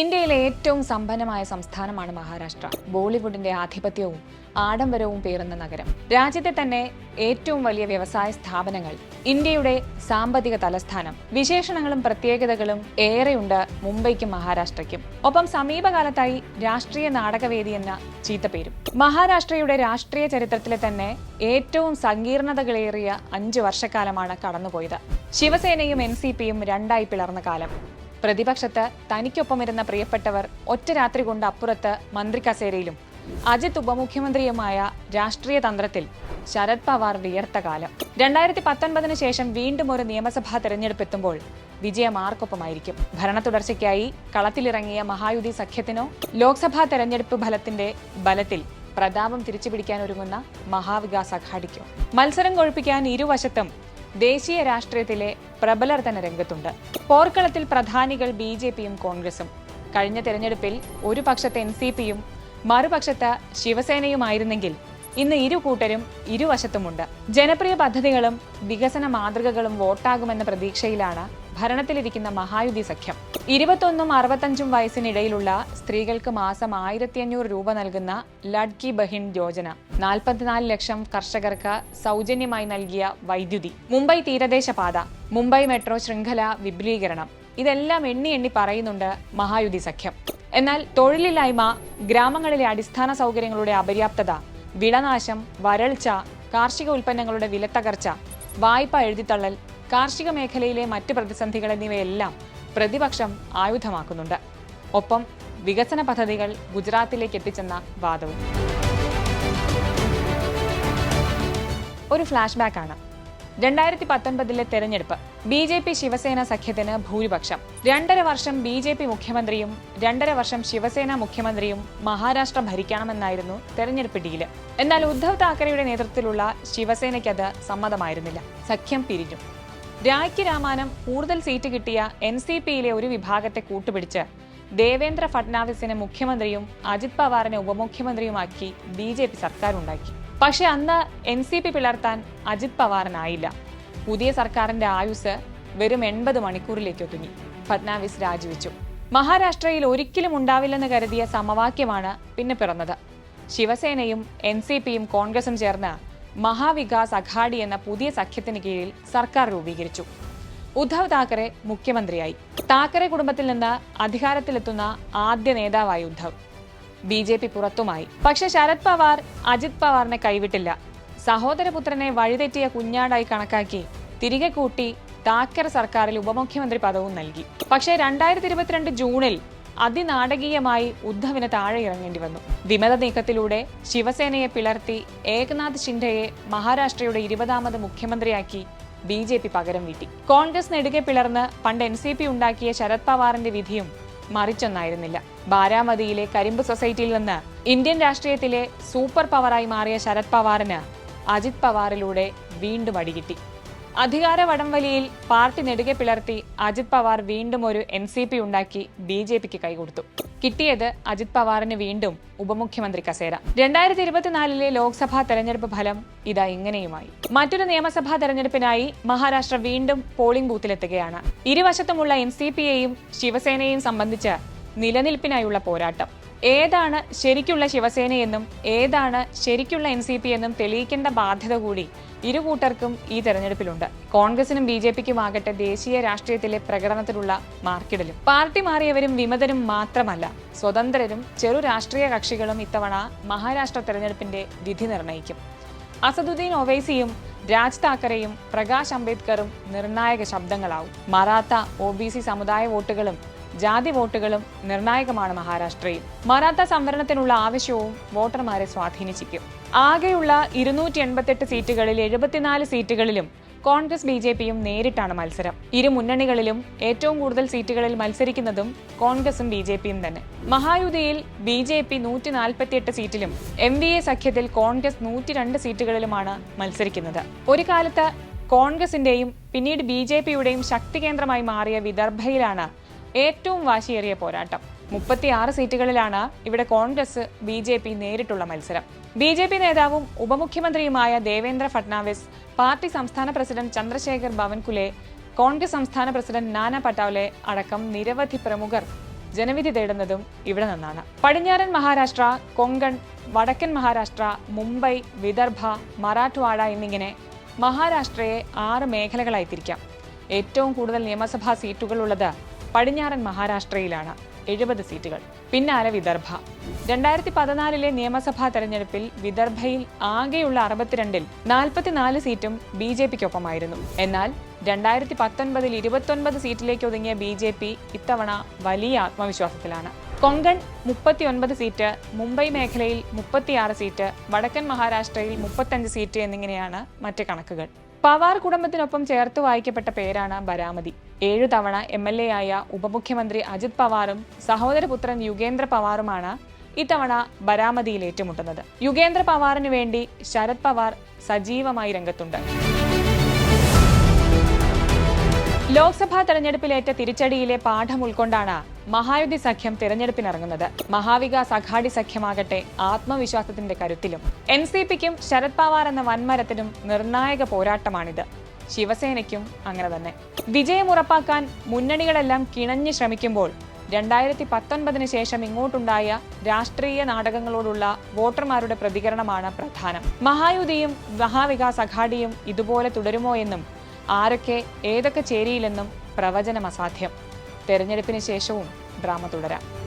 ഇന്ത്യയിലെ ഏറ്റവും സമ്പന്നമായ സംസ്ഥാനമാണ് മഹാരാഷ്ട്ര. ബോളിവുഡിന്റെ ആധിപത്യവും ആഡംബരവും പേറുന്ന നഗരം. രാജ്യത്തെ തന്നെ ഏറ്റവും വലിയ വ്യവസായ സ്ഥാപനങ്ങൾ ഇന്ത്യയുടെ സാമ്പത്തിക തലസ്ഥാനം. വിശേഷണങ്ങളും പ്രത്യേകതകളും ഏറെയുണ്ട് മുംബൈക്കും മഹാരാഷ്ട്രയ്ക്കും. ഒപ്പം സമീപകാലത്തായി രാഷ്ട്രീയ നാടകവേദി എന്ന ചീത്തപ്പേരും. മഹാരാഷ്ട്രയുടെ രാഷ്ട്രീയ ചരിത്രത്തിലെ തന്നെ ഏറ്റവും സങ്കീർണതകളേറിയ അഞ്ചു വർഷക്കാലമാണ് കടന്നുപോയത്. ശിവസേനയും എൻ സി പിയും രണ്ടായി പിളർന്ന കാലം. പ്രതിപക്ഷത്ത് തനിക്കൊപ്പമിരുന്ന പ്രിയപ്പെട്ടവർ ഒറ്റ രാത്രി കൊണ്ട് അപ്പുറത്ത് മന്ത്രി കസേരയിലും അജിത് ഉപമുഖ്യമന്ത്രിയുമായ രാഷ്ട്രീയ തന്ത്രത്തിൽ ശരത് പവാർ വിയർത്ത കാലം. രണ്ടായിരത്തി പത്തൊൻപതിന് ശേഷം വീണ്ടും ഒരു നിയമസഭാ തെരഞ്ഞെടുപ്പ് എത്തുമ്പോൾ വിജയം ആർക്കൊപ്പമായിരിക്കും? ഭരണ തുടർച്ചയ്ക്കായി കളത്തിലിറങ്ങിയ മഹായുതി സഖ്യത്തിനോ ലോക്സഭാ തെരഞ്ഞെടുപ്പ് ഫലത്തിന്റെ ബലത്തിൽ പ്രതാപം തിരിച്ചുപിടിക്കാൻ ഒരുങ്ങുന്ന മഹാവികാസ് അഘാടിക്കോ? മത്സരം കൊഴുപ്പിക്കാൻ ഇരുവശത്തും ദേശീയ രാഷ്ട്രീയത്തിലെ പ്രബലർ തന്നെ രംഗത്തുണ്ട്. പോർക്കളത്തിൽ പ്രധാനികൾ ബി ജെ പിയും കോൺഗ്രസും. കഴിഞ്ഞ തെരഞ്ഞെടുപ്പിൽ ഒരു പക്ഷത്തെ എൻ സി പിയും മറുപക്ഷത്ത് ശിവസേനയുമായിരുന്നെങ്കിൽ ഇന്ന് ഇരു കൂട്ടരും ഇരുവശത്തുമുണ്ട്. ജനപ്രിയ പദ്ധതികളും വികസന മാതൃകകളും വോട്ടാകുമെന്ന പ്രതീക്ഷയിലാണ് ഭരണത്തിലിരിക്കുന്ന മഹായുതി സഖ്യം. ഇരുപത്തൊന്നും അറുപത്തഞ്ചും വയസ്സിനിടയിലുള്ള സ്ത്രീകൾക്ക് മാസം ആയിരത്തി അഞ്ഞൂറ് രൂപ നൽകുന്ന ലഡ്കി ബഹിൻ യോജന. നാൽപ്പത്തിനാല് ലക്ഷം കർഷകർക്ക് സൗജന്യമായി നൽകിയ വൈദ്യുതി. മുംബൈ തീരദേശ പാത മുംബൈ മെട്രോ ശൃംഖല വിപുലീകരണം. ഇതെല്ലാം എണ്ണി എണ്ണി പറയുന്നുണ്ട് മഹായുതി സഖ്യം. എന്നാൽ തൊഴിലില്ലായ്മ ഗ്രാമങ്ങളിലെ അടിസ്ഥാന സൗകര്യങ്ങളുടെ അപര്യാപ്തത വിളനാശം വരൾച്ച കാർഷിക ഉൽപ്പന്നങ്ങളുടെ വിലത്തകർച്ച വായ്പ എഴുതിത്തള്ളൽ കാർഷിക മേഖലയിലെ മറ്റ് പ്രതിസന്ധികൾ എന്നിവയെല്ലാം പ്രതിപക്ഷം ആയുധമാക്കുന്നുണ്ട്. ഒപ്പം വികസന പദ്ധതികൾ ഗുജറാത്തിലേക്ക് എത്തിച്ചെന്ന വാദവും. ഒരു ഫ്ലാഷ് ബാക്ക് ആണ്. രണ്ടായിരത്തി പത്തൊൻപതിലെ തെരഞ്ഞെടുപ്പ്. ബി ജെ പി ശിവസേന സഖ്യത്തിന് ഭൂരിപക്ഷം. രണ്ടര വർഷം ബി ജെ പി മുഖ്യമന്ത്രിയും രണ്ടര വർഷം ശിവസേന മുഖ്യമന്ത്രിയും മഹാരാഷ്ട്ര ഭരിക്കണമെന്നായിരുന്നു തെരഞ്ഞെടുപ്പ് ഡീൽ. എന്നാൽ ഉദ്ധവ് താക്കറെയുടെ നേതൃത്വത്തിലുള്ള ശിവസേനയ്ക്കത് സമ്മതമായിരുന്നില്ല. സഖ്യം പിരിഞ്ഞു. രായ്ക്ക് രാമാനം കൂടുതൽ സീറ്റ് കിട്ടിയ എൻ സി പിയിലെ ഒരു വിഭാഗത്തെ കൂട്ടുപിടിച്ച് ദേവേന്ദ്ര ഫട്നാവിസിനെ മുഖ്യമന്ത്രിയും അജിത് പവാറിനെ ഉപമുഖ്യമന്ത്രിയുമാക്കി ബി ജെ പി സർക്കാർ ഉണ്ടാക്കി പക്ഷെ അന്ന് എൻ സി പി പിളർത്താൻ അജിത് പവാറിനായില്ല. പുതിയ സർക്കാരിന്റെ ആയുസ് വെറും എൺപത് മണിക്കൂറിലേക്ക് ഒതുങ്ങി. ഫട്നാവിസ് രാജിവെച്ചു. മഹാരാഷ്ട്രയിൽ ഒരിക്കലും ഉണ്ടാവില്ലെന്ന് കരുതിയ സമവാക്യമാണ് പിന്നെ പിറന്നത്. ശിവസേനയും എൻ സി പിയും കോൺഗ്രസും ചേർന്ന് മഹാവികാസ് അഘാഡി എന്ന പുതിയ സഖ്യത്തിന് കീഴിൽ സർക്കാർ രൂപീകരിച്ചു. ഉദ്ധവ് താക്കറെ മുഖ്യമന്ത്രിയായി. താക്കറെ കുടുംബത്തിൽ നിന്ന് അധികാരത്തിലെത്തുന്ന ആദ്യ നേതാവായി ഉദ്ധവ്. ബി ജെ പി പുറത്തുമായി. പക്ഷെ ശരത് പവാർ അജിത് പവാറിനെ കൈവിട്ടില്ല. സഹോദരപുത്രനെ വഴിതെറ്റിയ കുഞ്ഞാടായി കണക്കാക്കി തിരികെ കൂട്ടി താക്കറെ സർക്കാരിൽ ഉപമുഖ്യമന്ത്രി പദവും നൽകി. പക്ഷേ രണ്ടായിരത്തി ഇരുപത്തിരണ്ട് ജൂണിൽ അതിനാടകീയമായി ഉദ്ധവിന് താഴെ ഇറങ്ങേണ്ടി വന്നു. വിമത നീക്കത്തിലൂടെ ശിവസേനയെ പിളർത്തി ഏകനാഥ് ഷിൻഡെയെ മഹാരാഷ്ട്രയുടെ ഇരുപതാമത് മുഖ്യമന്ത്രിയാക്കി ബി ജെ പി പകരം വീട്ടി. കോൺഗ്രസ് നെടുകെ പിളർന്ന് പണ്ട് എൻ സി പി ഉണ്ടാക്കിയ ശരത് പവാറിന്റെ വിധിയും മറിച്ചൊന്നായിരുന്നില്ല. ബാരാമതിയിലെ കരിമ്പ് സൊസൈറ്റിയിൽ നിന്ന് ഇന്ത്യൻ രാഷ്ട്രീയത്തിലെ സൂപ്പർ പവറായി മാറിയ ശരത് പവാറിന് അജിത് പവാറിലൂടെ വീണ്ടും അടികിട്ടി. അധികാര വടംവലിയിൽ പാർട്ടി നെടുകെ പിളർത്തി അജിത് പവാർ വീണ്ടും ഒരു എൻ സി പി ഉണ്ടാക്കി ബി ജെ പിക്ക് കൈകൊടുത്തു. കിട്ടിയത് അജിത് പവാറിന് വീണ്ടും ഉപമുഖ്യമന്ത്രി കസേര. രണ്ടായിരത്തി ഇരുപത്തിനാലിലെ ലോക്സഭാ തെരഞ്ഞെടുപ്പ് ഫലം ഇതാ ഇങ്ങനെയുമായി. മറ്റൊരു നിയമസഭാ തെരഞ്ഞെടുപ്പിനായി മഹാരാഷ്ട്ര വീണ്ടും പോളിംഗ് ബൂത്തിലെത്തുകയാണ്. ഇരുവശത്തുമുള്ള എൻ സി പിയെയും ശിവസേനയെയും സംബന്ധിച്ച് നിലനിൽപ്പിനായുള്ള പോരാട്ടം. ഏതാണ് ശരിക്കുള്ള ശിവസേനയെന്നും ഏതാണ് ശരിക്കുള്ള എൻ സി പി എന്നും തെളിയിക്കേണ്ട ബാധ്യത കൂടി ഇരു കൂട്ടർക്കും ഈ തെരഞ്ഞെടുപ്പിലുണ്ട്. കോൺഗ്രസിനും ബി ജെ പിക്കും ആകട്ടെ ദേശീയ രാഷ്ട്രീയത്തിലെ പ്രകടനത്തിലുള്ള മാർക്കിടലും. പാർട്ടി മാറിയവരും വിമതരും മാത്രമല്ല സ്വതന്ത്രരും ചെറു രാഷ്ട്രീയ കക്ഷികളും ഇത്തവണ മഹാരാഷ്ട്ര തെരഞ്ഞെടുപ്പിന്റെ വിധി നിർണയിക്കും അസദുദ്ദീൻ ഒവൈസിയും രാജ് താക്കറെയും പ്രകാശ് അംബേദ്കറും നിർണായക ശബ്ദങ്ങളാവും. മറാത്ത ഒ ബി സി സമുദായ വോട്ടുകളും ജാതി വോട്ടുകളും നിർണായകമാണ് മഹാരാഷ്ട്രയിൽ. മറാത്ത സംവരണത്തിനുള്ള ആവശ്യവും വോട്ടർമാരെ സ്വാധീനിച്ചിരിക്കും. ആകെയുള്ള ഇരുന്നൂറ്റി എൺപത്തെട്ട് സീറ്റുകളിൽ എഴുപത്തിനാല് സീറ്റുകളിലും കോൺഗ്രസ് ബി ജെ പിയും നേരിട്ടാണ് മത്സരം. ഇരു മുന്നണികളിലും ഏറ്റവും കൂടുതൽ സീറ്റുകളിൽ മത്സരിക്കുന്നതും കോൺഗ്രസും ബി ജെ പിയും തന്നെ. മഹായുതിയിൽ ബി ജെ പി നൂറ്റി നാൽപ്പത്തിയെട്ട് സീറ്റിലും എം വി എ സഖ്യത്തിൽ കോൺഗ്രസ് നൂറ്റി രണ്ട് സീറ്റുകളിലുമാണ് മത്സരിക്കുന്നത്. ഒരു കാലത്ത് കോൺഗ്രസിന്റെയും പിന്നീട് ബി ജെ പിയുടെയും ശക്തി കേന്ദ്രമായി മാറിയ വിദർഭയിലാണ് ഏറ്റവും വാശിയേറിയ പോരാട്ടം. മുപ്പത്തിയാറ് സീറ്റുകളിലാണ് ഇവിടെ കോൺഗ്രസ് ബി ജെ പി നേരിട്ടുള്ള മത്സരം. ബി ജെ പി നേതാവും ഉപമുഖ്യമന്ത്രിയുമായ ദേവേന്ദ്ര ഫട്നാവിസ് പാർട്ടി സംസ്ഥാന പ്രസിഡന്റ് ചന്ദ്രശേഖർ ബവൻകുലെ കോൺഗ്രസ് സംസ്ഥാന പ്രസിഡന്റ് നാന പട്ടാവലെ അടക്കം നിരവധി പ്രമുഖർ ജനവിധി തേടുന്നതും ഇവിടെ നിന്നാണ്. പടിഞ്ഞാറൻ മഹാരാഷ്ട്ര കൊങ്കൺ വടക്കൻ മഹാരാഷ്ട്ര മുംബൈ വിദർഭ മറാഠ്വാഡ എന്നിങ്ങനെ മഹാരാഷ്ട്രയെ ആറ് മേഖലകളായി തിരിക്കാം. ഏറ്റവും കൂടുതൽ നിയമസഭാ സീറ്റുകളുള്ളത് പടിഞ്ഞാറൻ മഹാരാഷ്ട്രയിലാണ് എഴുപത് സീറ്റുകൾ. പിന്നാലെ വിദർഭ. രണ്ടായിരത്തി പതിനാലിലെ നിയമസഭാ തെരഞ്ഞെടുപ്പിൽ വിദർഭയിൽ ആകെയുള്ള അറുപത്തിരണ്ടിൽ നാൽപ്പത്തിനാല് സീറ്റും ബി ജെ പിക്കൊപ്പമായിരുന്നു. എന്നാൽ രണ്ടായിരത്തി പത്തൊൻപതിൽ ഇരുപത്തൊൻപത് സീറ്റിലേക്ക് ഒതുങ്ങിയ ബി ജെ പി ഇത്തവണ വലിയ ആത്മവിശ്വാസത്തിലാണ്. കൊങ്കൺ മുപ്പത്തിയൊൻപത് സീറ്റ് മുംബൈ മേഖലയിൽ മുപ്പത്തിയാറ് സീറ്റ് വടക്കൻ മഹാരാഷ്ട്രയിൽ മുപ്പത്തഞ്ച് സീറ്റ് എന്നിങ്ങനെയാണ് മറ്റ് കണക്കുകൾ. പവാർ കുടുംബത്തിനൊപ്പം ചേർത്ത് വായിക്കപ്പെട്ട പേരാണ് ബരാമതി. ഏഴു തവണ എം എൽ എ ആയ ഉപമുഖ്യമന്ത്രി അജിത് പവാറും സഹോദരപുത്രൻ യുഗേന്ദ്ര പവാറുമാണ് ഇത്തവണ ബരാമതിയിൽ ഏറ്റുമുട്ടുന്നത്. യുഗേന്ദ്ര പവാറിനു വേണ്ടി ശരത് പവാർ സജീവമായി രംഗത്തുണ്ട്. ലോക്സഭാ തെരഞ്ഞെടുപ്പിലേറ്റ തിരിച്ചടിയിലെ പാഠം ഉൾക്കൊണ്ടാണ് മഹായുതി സഖ്യം തിരഞ്ഞെടുപ്പിനിറങ്ങുന്നത്. മഹാവികാസ് അഘാടി സഖ്യമാകട്ടെ ആത്മവിശ്വാസത്തിന്റെ കരുത്തിലും. എൻ സി പിക്കും ശരത് പവാർ എന്ന വൻമരത്തിനും നിർണായക പോരാട്ടമാണിത്. ശിവസേനയ്ക്കും അങ്ങനെ തന്നെ. വിജയം ഉറപ്പാക്കാൻ മുന്നണികളെല്ലാം കിണഞ്ഞു ശ്രമിക്കുമ്പോൾ രണ്ടായിരത്തി പത്തൊൻപതിന് ശേഷം ഇങ്ങോട്ടുണ്ടായ രാഷ്ട്രീയ നാടകങ്ങളോടുള്ള വോട്ടർമാരുടെ പ്രതികരണമാണ് പ്രധാനം. മഹായുതിയും മഹാവികാസ് അഘാഡിയും ഇതുപോലെ തുടരുമോ എന്നും ആരൊക്കെ ഏതൊക്കെ ചേരിയിലെന്നും പ്രവചനം അസാധ്യം. തെരഞ്ഞെടുപ്പിന് ശേഷവും ഡ്രാമ തുടരാം.